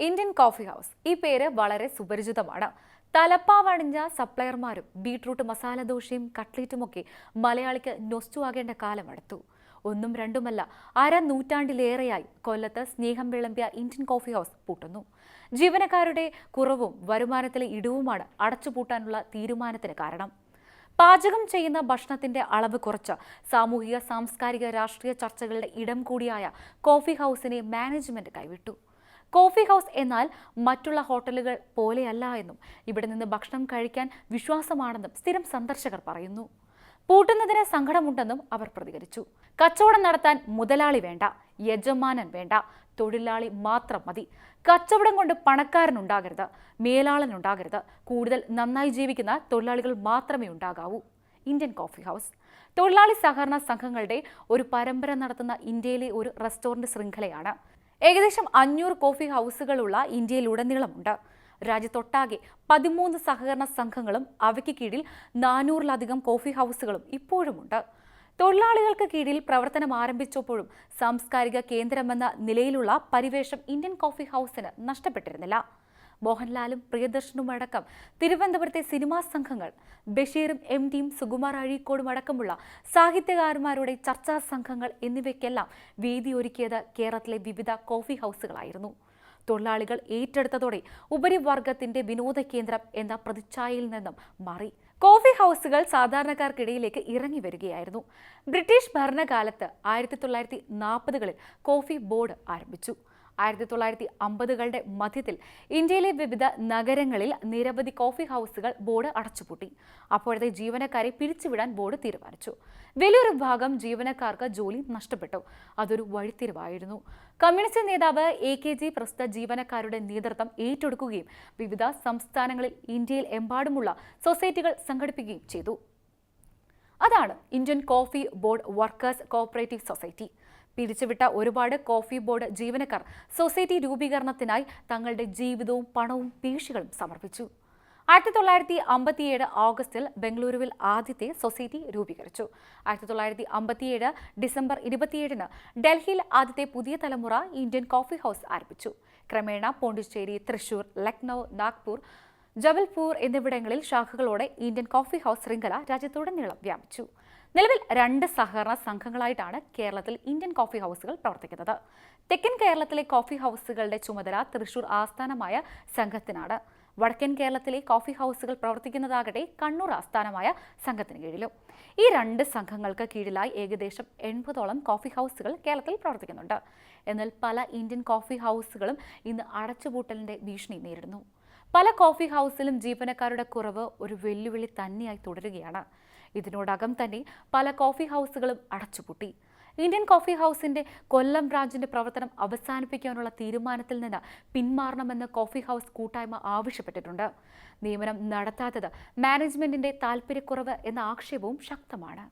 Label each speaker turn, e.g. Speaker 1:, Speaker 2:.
Speaker 1: Indian coffee house ഈ പേര് വളരെ സുപരിചിതമാണ്. തലപ്പാവണിഞ്ഞ സപ്ലയർമാരും ബീട്രൂട്ട് മസാല ദോശയും കട്ട്ലേറ്റുമൊക്കെ മലയാളിക്ക് നൊസ്റ്റു ആകേണ്ട കാലമെടുത്തു. ഒന്നും രണ്ടുമല്ല അര നൂറ്റാണ്ടിലേറെയായി കൊല്ലത്ത് സ്നേഹം വിളമ്പിയ ഇന്ത്യൻ കോഫി ഹൗസ് പൂട്ടുന്നു. ജീവനക്കാരുടെ കുറവും വരുമാനത്തിലെ ഇടിവുമാണ് അടച്ചുപൂട്ടാനുള്ള തീരുമാനത്തിന് കാരണം. പാചകം ചെയ്യുന്ന ഭക്ഷണത്തിന്റെ അളവ് കുറച്ച്. സാമൂഹിക സാംസ്കാരിക രാഷ്ട്രീയ ചർച്ചകളുടെ ഇടം കൂടിയായ കോഫി ഹൗസിനെ മാനേജ്മെന്റ് കൈവിട്ടു. കോഫി ഹൗസ് എന്നാൽ മറ്റുള്ള ഹോട്ടലുകൾ പോലെയല്ല എന്നും ഇവിടെ നിന്ന് ഭക്ഷണം കഴിക്കാൻ വിശ്വാസമാണെന്നും സ്ഥിരം സന്ദർശകർ പറയുന്നു. പൂട്ടുന്നതിന് സങ്കടമുണ്ടെന്നും അവർ പ്രതികരിച്ചു. കച്ചവടം നടത്താൻ മുതലാളി വേണ്ട യജമാനൻ വേണ്ട തൊഴിലാളി മാത്രം മതി. കച്ചവടം കൊണ്ട് പണക്കാരനുണ്ടാകരുത് മേലാളനുണ്ടാകരുത് കൂടുതൽ നന്നായി ജീവിക്കുന്ന തൊഴിലാളികൾ മാത്രമേ ഉണ്ടാകാവൂ. Indian coffee house. തൊഴിലാളി സഹകരണ സംഘങ്ങളുടെ ഒരു പരമ്പര നടത്തുന്ന ഇന്ത്യയിലെ ഒരു റെസ്റ്റോറന്റ് ശൃംഖലയാണ്. ഏകദേശം അഞ്ഞൂറ് കോഫി ഹൗസുകളുള്ള ഇന്ത്യയിലുടനീളമുണ്ട്. രാജ്യത്തൊട്ടാകെ പതിമൂന്ന് സഹകരണ സംഘങ്ങളും അവയ്ക്ക് കീഴിൽ നാനൂറിലധികം കോഫി ഹൗസുകളും ഇപ്പോഴുമുണ്ട്. തൊഴിലാളികൾക്ക് കീഴിൽ പ്രവർത്തനം ആരംഭിച്ചപ്പോഴും സാംസ്കാരിക കേന്ദ്രമെന്ന നിലയിലുള്ള പരിവേഷം ഇന്ത്യൻ കോഫി ഹൗസിന് നഷ്ടപ്പെട്ടിരുന്നില്ല. മോഹൻലാലും പ്രിയദർശനുമടക്കം തിരുവനന്തപുരത്തെ സിനിമാ സംഘങ്ങൾ ബഷീറും എം ഡിയും സുകുമാർ അഴീക്കോടും അടക്കമുള്ള സാഹിത്യകാരന്മാരുടെ ചർച്ചാ സംഘങ്ങൾ എന്നിവയ്ക്കെല്ലാം വേദി ഒരുക്കിയത് കേരളത്തിലെ വിവിധ കോഫി ഹൗസുകളായിരുന്നു. തൊഴിലാളികൾ ഏറ്റെടുത്തതോടെ ഉപരിവർഗത്തിന്റെ വിനോദ കേന്ദ്രം എന്ന പ്രതിച്ഛായയിൽ നിന്നും മാറി. കോഫി ഹൗസുകൾ സാധാരണക്കാർക്കിടയിലേക്ക് ഇറങ്ങി വരികയായിരുന്നു. ബ്രിട്ടീഷ് ഭരണകാലത്ത് ആയിരത്തി തൊള്ളായിരത്തി നാൽപ്പതുകളിൽ കോഫി ബോർഡ് ആരംഭിച്ചു. ആയിരത്തി തൊള്ളായിരത്തി അമ്പതുകളുടെ മധ്യത്തിൽ ഇന്ത്യയിലെ വിവിധ നഗരങ്ങളിൽ നിരവധി കോഫി ഹൗസുകൾ ബോർഡ് അടച്ചുപൂട്ടി. അപ്പോഴത്തെ ജീവനക്കാരെ പിരിച്ചുവിടാൻ ബോർഡ് തീരുമാനിച്ചു. വലിയൊരു ഭാഗം ജീവനക്കാർക്ക് ജോലി നഷ്ടപ്പെട്ടു. അതൊരു വഴിത്തിരിവായിരുന്നു. കമ്മ്യൂണിസ്റ്റ് നേതാവ് എ കെ ജി പ്രസ്ത ജീവനക്കാരുടെ നേതൃത്വം ഏറ്റെടുക്കുകയും വിവിധ സംസ്ഥാനങ്ങളിൽ ഇന്ത്യയിൽ എമ്പാടുമുള്ള സൊസൈറ്റികൾ സംഘടിപ്പിക്കുകയും ചെയ്തു. അതാണ് Indian coffee board workers cooperative society. പിരിച്ചുവിട്ട ഒരുപാട് കോഫി ബോർഡ് ജീവനക്കാർ സൊസൈറ്റി രൂപീകരണത്തിനായി തങ്ങളുടെ ജീവിതവും പണവും പേശികളും സമർപ്പിച്ചു. ആയിരത്തി തൊള്ളായിരത്തി അമ്പത്തിയേഴ് ഓഗസ്റ്റിൽ ബംഗളൂരുവിൽ ആദ്യത്തെ സൊസൈറ്റി രൂപീകരിച്ചു. ആയിരത്തി തൊള്ളായിരത്തി അമ്പത്തിയേഴ് ഡിസംബർ ഇരുപത്തിയേഴിന് ഡൽഹിയിൽ ആദ്യത്തെ പുതിയ തലമുറ ഇന്ത്യൻ കോഫി ഹൗസ് ആരംഭിച്ചു. ക്രമേണ പോണ്ടിച്ചേരി തൃശൂർ ലക്നൗ നാഗ്പൂർ ജബൽപൂർ എന്നിവിടങ്ങളിൽ ശാഖകളോടെ ഇന്ത്യൻ കോഫി ഹൗസ് ശൃംഖല രാജ്യത്തുടനീളം വ്യാപിച്ചു. നിലവിൽ രണ്ട് സഹകരണ സംഘങ്ങളായിട്ടാണ് കേരളത്തിൽ ഇന്ത്യൻ കോഫി ഹൗസുകൾ പ്രവർത്തിക്കുന്നത്. തെക്കൻ കേരളത്തിലെ കോഫി ഹൗസുകളുടെ ചുമതല തൃശൂർ ആസ്ഥാനമായ സംഘത്തിനാണ്. വടക്കൻ കേരളത്തിലെ കോഫി ഹൗസുകൾ പ്രവർത്തിക്കുന്നതാകട്ടെ കണ്ണൂർ ആസ്ഥാനമായ സംഘത്തിന് കീഴിലും. ഈ രണ്ട് സംഘങ്ങൾക്ക് കീഴിലായി ഏകദേശം എൺപതോളം കോഫി ഹൗസുകൾ കേരളത്തിൽ പ്രവർത്തിക്കുന്നുണ്ട്. എന്നാൽ പല ഇന്ത്യൻ കോഫി ഹൗസുകളും ഇന്ന് അടച്ചുപൂട്ടലിന്റെ ഭീഷണി നേരിടുന്നു. പല കോഫി ഹൗസിലും ജീവനക്കാരുടെ കുറവ് ഒരു വെല്ലുവിളി തന്നെയായി തുടരുകയാണ്. ഇതിനോടകം തന്നെ പല കോഫി ഹൗസുകളും അടച്ചുപൂട്ടി. ഇന്ത്യൻ കോഫി ഹൗസിന്റെ കൊല്ലം ബ്രാഞ്ചിന്റെ പ്രവർത്തനം അവസാനിപ്പിക്കാനുള്ള തീരുമാനത്തിൽ നിന്ന് പിന്മാറണമെന്ന് കോഫി ഹൗസ് കൂട്ടായ്മ ആവശ്യപ്പെട്ടിട്ടുണ്ട്. നിയമനം നടത്താത്തത് മാനേജ്മെന്റിന്റെ താൽപ്പര്യക്കുറവ് എന്ന ആക്ഷേപവും ശക്തമാണ്.